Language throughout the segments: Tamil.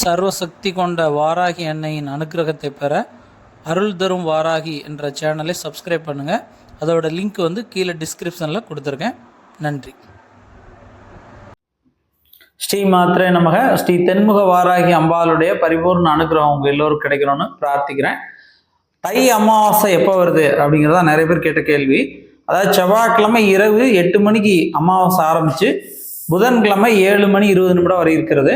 சர்வசக்தி கொண்ட வாராகி அன்னையின் அனுகிரகத்தை பெற அருள் தரும் வாராகி என்ற சேனலை சப்ஸ்கிரைப் பண்ணுங்கள் அதோட லிங்க் வந்து கீழே டிஸ்கிரிப்ஷனில் கொடுத்துருக்கேன். நன்றி. ஸ்ரீ மாத்திரை நமக. ஸ்ரீ தென்முக வாராகி அம்பாளுடைய பரிபூர்ண அனுகிரகம் உங்கள் எல்லோரும் கிடைக்கணும்னு பிரார்த்திக்கிறேன். தை அமாவாசை எப்போ வருது அப்படிங்கிறதா நிறைய பேர் கேட்ட கேள்வி. அதாவது செவ்வாய்க்கிழமை இரவு எட்டு மணிக்கு அமாவாசை ஆரம்பித்து புதன்கிழமை ஏழு மணி இருபது நிமிடம் வரை இருக்கிறது.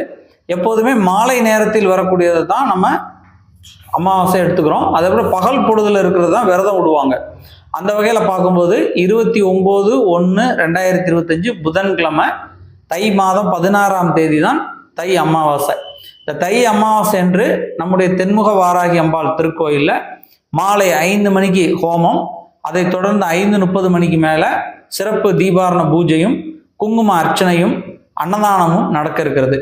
எப்போதுமே மாலை நேரத்தில் வரக்கூடியது தான் நம்ம அமாவாசை எடுத்துக்கிறோம். அதே போல் பகல் பொழுதுல இருக்கிறது தான் விரதம் விடுவாங்க. அந்த வகையில் பார்க்கும்போது இருபத்தி ஒம்பது ஒன்று ரெண்டாயிரத்தி இருபத்தஞ்சு புதன்கிழமை தை மாதம் பதினாறாம் தேதி தான் தை அமாவாசை. இந்த தை அமாவாசை என்று நம்முடைய தென்முக வாராகி அம்பாள் திருக்கோயிலில் மாலை ஐந்து மணிக்கு ஹோமம் அதைத் தொடர்ந்து ஐந்து முப்பது மணிக்கு மேலே சிறப்பு தீபாரண பூஜையும் குங்கும அர்ச்சனையும் அன்னதானமும் நடக்க இருக்கிறது.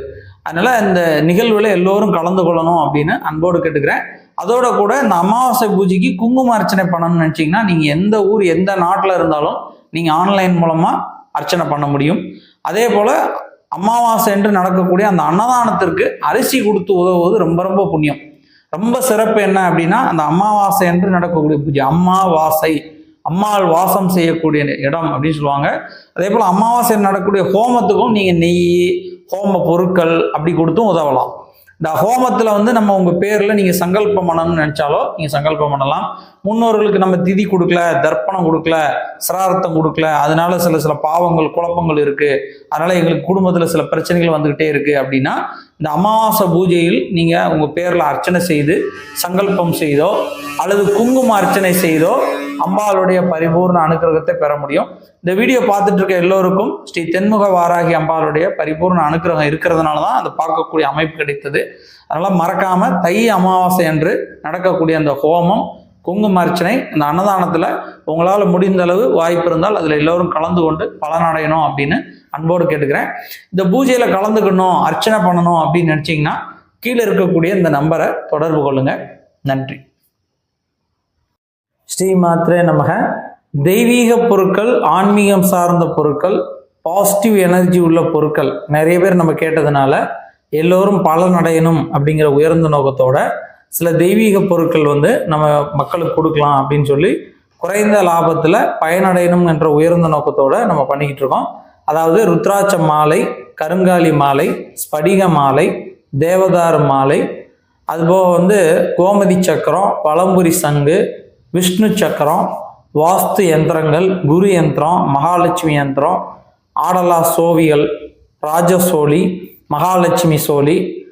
அதனால இந்த நிகழ்வுல எல்லோரும் கலந்து கொள்ளணும் அப்படின்னு அன்போடு கேட்டுக்கிறேன். அதோட கூட இந்த அமாவாசை பூஜைக்கு குங்கும அர்ச்சனை பண்ணணும்னு நினச்சிங்கன்னா நீங்கள் எந்த ஊர் எந்த நாட்டில் இருந்தாலும் நீங்கள் ஆன்லைன் மூலமாக அர்ச்சனை பண்ண முடியும். அதே போல் அமாவாசை என்று நடக்கக்கூடிய அந்த அன்னதானத்திற்கு அரிசி கொடுத்து உதவுவது ரொம்ப ரொம்ப புண்ணியம். ரொம்ப சிறப்பு என்ன அப்படின்னா அந்த அமாவாசை என்று நடக்கக்கூடிய பூஜை அம்மாவாசை அம்மாள் வாசம் செய்யக்கூடிய இடம் அப்படின்னு சொல்லுவாங்க. அதே போல் அமாவாசை நடக்கக்கூடிய ஹோமத்துக்கும் நீங்கள் நெய் ஹோம பொருட்கள் அப்படி கொடுத்தும் உதவலாம். இந்த ஹோமத்தில் வந்து நம்ம உங்கள் பேரில் நீங்கள் சங்கல்பம் பண்ணணும்னு நினச்சாலோ நீங்கள் சங்கல்பம் பண்ணலாம் முன்னோர்களுக்கு நம்ம திதி கொடுக்கல தர்ப்பணம் கொடுக்கல சிரார்த்தம் கொடுக்கல அதனால சில சில பாவங்கள் குழப்பங்கள் இருக்குது அதனால் எங்களுக்கு குடும்பத்தில் சில பிரச்சனைகள் வந்துக்கிட்டே இருக்குது அப்படின்னா இந்த அமாவாசை பூஜையில் நீங்கள் உங்கள் பேரில் அர்ச்சனை செய்து சங்கல்பம் செய்தோ அல்லது குங்கும அர்ச்சனை செய்தோ அம்பாளுடைய பரிபூர்ண அனுக்கிரகத்தை பெற முடியும். இந்த வீடியோ பார்த்துட்டு இருக்க எல்லோருக்கும் ஸ்ரீ தென்முக வாராகி அம்பாளுடைய பரிபூர்ண அனுக்கிரகம் இருக்கிறதுனால தான் அதை பார்க்கக்கூடிய அமைப்பு கிடைத்தது. அதனால் மறக்காமல் தை அமாவாசை என்று நடக்கக்கூடிய அந்த ஹோமம் குங்கும அர்ச்சனை இந்த அன்னதானத்தில் உங்களால் முடிந்த அளவு வாய்ப்பு இருந்தால் அதில் எல்லோரும் கலந்து கொண்டு பலனடையணும் அப்படின்னு அன்போடு கேட்டுக்கிறேன். இந்த பூஜையில் கலந்துக்கணும் அர்ச்சனை பண்ணணும் அப்படின்னு நினச்சிங்கன்னா கீழே இருக்கக்கூடிய இந்த நம்பரை தொடர்பு கொள்ளுங்கள் நன்றி. ஸ்ரீ மாத்திரே நமக. தெய்வீக பொருட்கள் ஆன்மீகம் சார்ந்த பொருட்கள் பாசிட்டிவ் எனர்ஜி உள்ள பொருட்கள். நிறைய பேர் நம்ம கேட்டதுனால எல்லோரும் பலனடையணும் அப்படிங்கிற உயர்ந்த நோக்கத்தோட சில தெய்வீக பொருட்கள் வந்து நம்ம மக்களுக்கு கொடுக்கலாம் அப்படின்னு சொல்லி குறைந்த லாபத்தில் பயனடையணும் என்ற உயர்ந்த நோக்கத்தோடு நம்ம பண்ணிக்கிட்டு இருக்கோம். அதாவது ருத்ராட்ச மாலை கருங்காலி மாலை ஸ்படிக மாலை தேவதாரு மாலை அதுபோக வந்து கோமதி சக்கரம் பழம்புரி சங்கு விஷ்ணு சக்கரம் வாஸ்து யந்திரங்கள் குரு யந்திரம் மகாலட்சுமி யந்திரம் ஆடலா சோவிகள் ராஜசோழி மகாலட்சுமி சோழி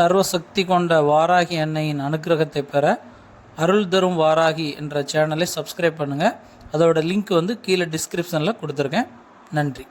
சர்வசக்தி கொண்ட வாராகி அன்னையின் அனுக்கிரகத்தை பெற அருள் தரும் வாராகி என்ற சேனலை சப்ஸ்கிரைப் பண்ணுங்கள் அதோட லிங்க் வந்து கீழே டிஸ்கிரிப்ஷனில் கொடுத்துருக்கேன். நன்றி.